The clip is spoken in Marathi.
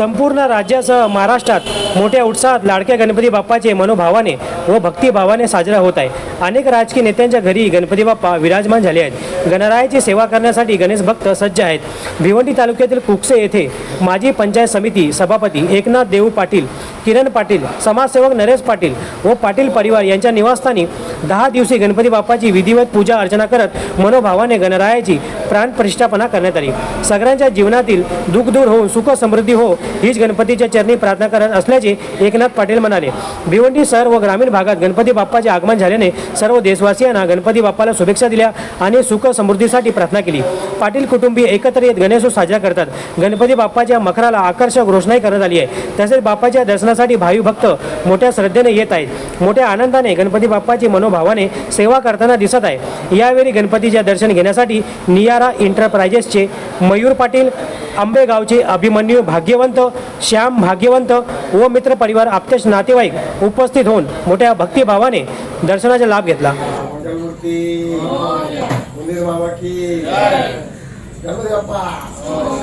संपूर्ण राज्यासह महाराष्ट्रात मोठ्या उत्साहात लाडक्या गणपती बाप्पाचे मनोभावाने व भक्तिभावाने साजरा होत आहे. अनेक राजकीय नेत्यांच्या घरी गणपती बाप्पा विराजमान झाले आहेत. गणरायाची सेवा करण्यासाठी गणेश भक्त सज्ज आहेत. भिवंडी तालुक्यातील कुकसे येथे माजी पंचायत समिती सभापती एकनाथ देऊ पाटील किरण पाटील समाजसेवक नरेश पाटील व पाटील परिवार यांच्या निवासस्थानी दहा दिवशी गणपती बाप्पाची विधिवत पूजा अर्चना करत मनोभावाने गणरायाची प्राणप्रतिष्ठापना करण्यात आली. सगळ्यांच्या जीवनातील दुःख दूर होऊन सुख समृद्धी हो हीच गणपतीच्या चरणी प्रार्थना करत असल्याचे एकनाथ पाटील म्हणाले. भिवंडी शहर व ग्रामीण भागात गणपती बाप्पाचे आगमन झाल्याने सर्व देशवासियांना गणपती बाप्पाला शुभेच्छा दिल्या आणि सुख समृद्धीसाठी प्रार्थना केली. पाटील कुटुंबीय एकत्र येत गणेशोत्सव साजरा करतात. गणपती बाप्पाच्या मखराला आकर्षक रोषणाई करण्यात आली आहे. तसेच बाप्पाच्या दर्शनासाठी भावी भक्त मोठ्या श्रद्धेने येत आहेत. मोठ्या आनंदाने गणपती बाप्पाची मनो मनोभावाने सेवा करताना दिसत आहे. यावेळी गणपतीचे दर्शन घेण्यासाठी नियारा इंटरप्रायजेसचे मयूर पाटील आंबेगावचे अभिमन्यू भाग्यवंत श्याम भाग्यवंत व मित्र परिवार आप्तेश नातेवाईक उपस्थित होऊन मोठ्या भक्तिभावाने दर्शनाचा लाभ घेतला. बाबा की. गणपती बाप्पा.